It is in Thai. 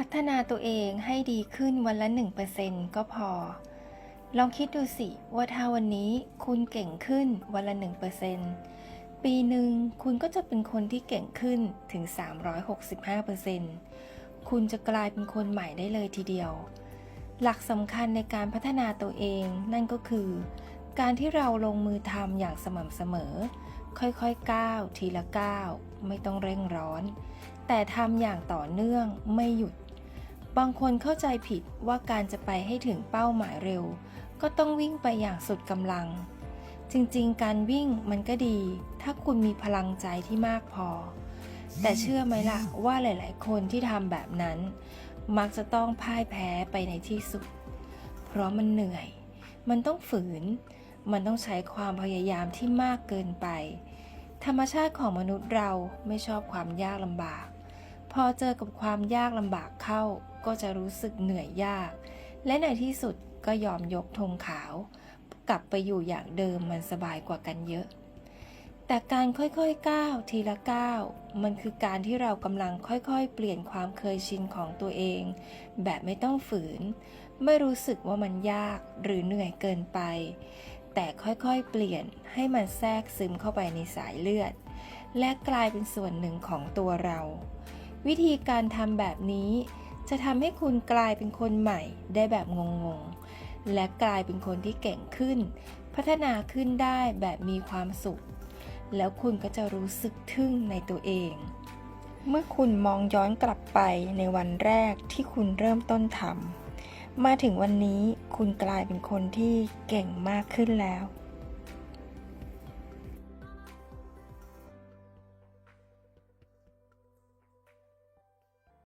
พัฒนาตัวเองให้ดีขึ้นวันละ1%ก็พอ ลองคิดดูสิว่าถ้าวันนี้คุณเก่งขึ้นวันละ1%ปีหนึ่งคุณก็จะเป็นคนที่เก่งขึ้นถึง 365%คุณจะกลายเป็นคนใหม่ได้เลยทีเดียว หลักสำคัญในการพัฒนาตัวเองนั่นก็คือ การที่เราลงมือทำอย่างสม่ำเสมอ ค่อยๆก้าวทีละก้าวไม่ต้องเร่งร้อนแต่ทำอย่างต่อเนื่องไม่หยุด บางคนเข้าใจผิดว่าการจะไปให้ถึงเป้าหมายเร็ว ก็ต้องวิ่งไปอย่างสุดกำลัง จริงๆ การวิ่งมันก็ดี ถ้าคุณมีพลังใจที่มากพอ แต่เชื่อไหมล่ะว่าหลาย ๆ คนที่ทำแบบนั้น มักจะต้องพ่ายแพ้ไปในที่สุด เพราะมันเหนื่อย มันต้องฝืน มันต้องใช้ความพยายามที่มากเกินไป ธรรมชาติของมนุษย์เราไม่ชอบความยากลำบาก พอเจอกับความยากลำบากเข้า ก็จะรู้สึกเหนื่อยยาก และในที่สุดก็ยอมยกธงขาว กลับไปอยู่อย่างเดิมมันสบายกว่ากันเยอะ แต่การค่อยๆก้าวทีละก้าวมันคือการที่เรากำลังค่อยๆ เปลี่ยนความเคยชินของตัวเอง แบบไม่ต้องฝืน ไม่รู้สึกว่ามันยากหรือเหนื่อยเกินไป แต่ค่อยๆ เปลี่ยนให้มันแทรกซึมเข้าไปในสายเลือด และกลายเป็นส่วนหนึ่งของตัวเรา วิธีการทำแบบนี้ จะทำให้คุณกลายเป็นคนใหม่ได้แบบงงๆ และกลายเป็นคนที่เก่งขึ้น พัฒนาขึ้นได้แบบมีความสุข แล้วคุณก็จะรู้สึกทึ่งในตัวเอง เมื่อคุณมองย้อนกลับไปในวันแรกที่คุณเริ่มต้นทำมาถึงวันนี้คุณกลายเป็นคนที่เก่งมากขึ้นแล้ว